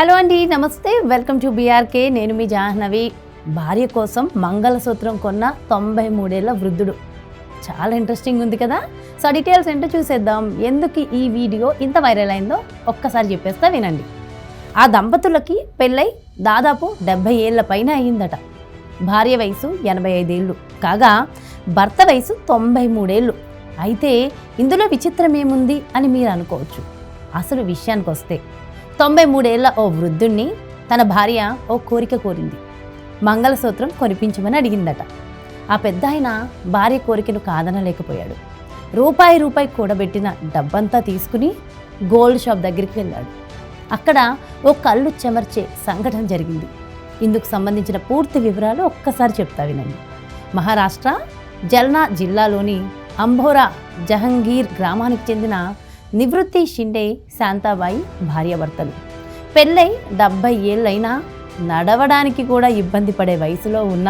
Hello అండి నమస్తే. Welcome to BRK నేను మీ జాహ్నవి. భార్య కోసం మంగళసూత్రం కొన్న తొంభై మూడేళ్ళ వృద్ధుడు. చాలా ఇంట్రెస్టింగ్ ఉంది కదా? సో డీటెయిల్స్ ఏంటో చూసేద్దాం. ఎందుకు ఈ వీడియో ఇంత వైరల్ అయిందో ఒక్కసారి చెప్పేస్తా వినండి. ఆ దంపతులకి పెళ్ళై దాదాపు డెబ్భై ఏళ్ళ పైన అయ్యిందట భార్య వయసు ఎనభై ఐదేళ్ళు కాగా భర్త వయసు తొంభై మూడేళ్ళు అయితే ఇందులో విచిత్రం ఏముంది అని మీరు అనుకోవచ్చు. అసలు విషయానికి వస్తే తొంభై మూడేళ్ళ ఓ వృద్ధుణ్ణి తన భార్య ఓ కోరిక కోరింది. మంగళసూత్రం కొనిపించమని అడిగిందట. ఆ పెద్ద ఆయన భార్య కోరికను కాదనలేకపోయాడు. రూపాయి రూపాయి కూడబెట్టిన డబ్బంతా తీసుకుని గోల్డ్ షాప్ దగ్గరికి వెళ్ళాడు. అక్కడ ఓ కళ్ళు చెమర్చే సంఘటన జరిగింది. ఇందుకు సంబంధించిన పూర్తి వివరాలు ఒక్కసారి చెప్తా వినండి. మహారాష్ట్ర జల్నా జిల్లాలోని అంబోరా జహంగీర్ గ్రామానికి చెందిన నివృత్తి షిండే శాంతాబాయి భార్యాభర్తలు. పెళ్ళై డెబ్బై ఏళ్ళైనా నడవడానికి కూడా ఇబ్బంది పడే వయసులో ఉన్న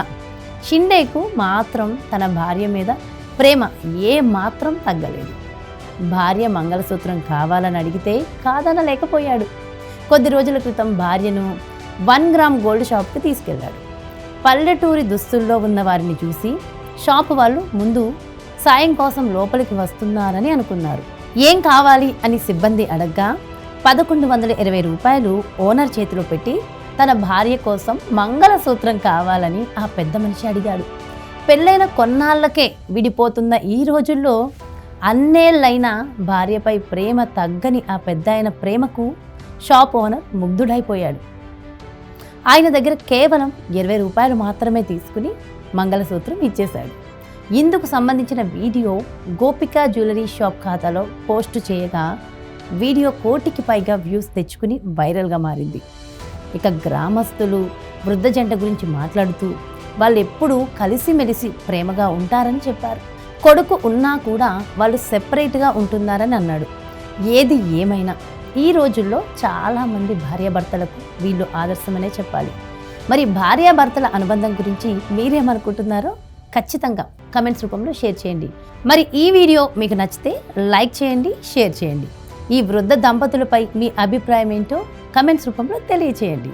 షిండేకు మాత్రం తన భార్య మీద ప్రేమ ఏ మాత్రం తగ్గలేదు. భార్య మంగళసూత్రం కావాలని అడిగితే కాదనలేకపోయాడు కొద్ది రోజుల క్రితం భార్యను వన్ గ్రామ్ గోల్డ్ షాప్కి తీసుకెళ్ళాడు పల్లెటూరి దుస్తుల్లో ఉన్న వారిని చూసి షాపు వాళ్ళు ముందు సాయం కోసం లోపలికి వస్తున్నారని అనుకున్నారు. ఏం కావాలి అని సిబ్బంది అడగ్గా పదకొండు వందల ఇరవై రూపాయలు ఓనర్ చేతిలో పెట్టి తన భార్య కోసం మంగళసూత్రం కావాలని ఆ పెద్ద మనిషి అడిగాడు. పెళ్ళైన కొన్నాళ్ళకే విడిపోతున్న ఈ రోజుల్లో అన్నేళ్ళైనా భార్యపై ప్రేమ తగ్గని ఆ పెద్ద ఆయన ప్రేమకు షాప్ ఓనర్ ముగ్ధుడైపోయాడు. ఆయన దగ్గర కేవలం ఇరవై రూపాయలు మాత్రమే తీసుకుని మంగళసూత్రం ఇచ్చేశాడు. ఇందుకు సంబంధించిన వీడియో గోపిక జ్యువెలరీ షాప్ ఖాతాలో పోస్టు చేయగా వీడియో కోటికి పైగా వ్యూస్ తెచ్చుకుని వైరల్గా మారింది. ఇక గ్రామస్తులు వృద్ధ జంట గురించి మాట్లాడుతూ వాళ్ళు ఎప్పుడూ కలిసిమెలిసి ప్రేమగా ఉంటారని చెప్పారు. కొడుకు ఉన్నా కూడా వాళ్ళు సెపరేట్గా ఉంటున్నారని అన్నాడు. ఏది ఏమైనా ఈ రోజుల్లో చాలామంది భార్యాభర్తలకు వీళ్ళు ఆదర్శమనే చెప్పాలి. మరి భార్యాభర్తల అనుబంధం గురించి మీరేమనుకుంటున్నారో? ఖచ్చితంగా కమెంట్స్ రూపంలో షేర్ చేయండి. మరి ఈ వీడియో మీకు నచ్చితే లైక్ చేయండి షేర్ చేయండి. ఈ వృద్ధ దంపతులపై మీ అభిప్రాయం ఏంటో కమెంట్స్ రూపంలో తెలియచేయండి.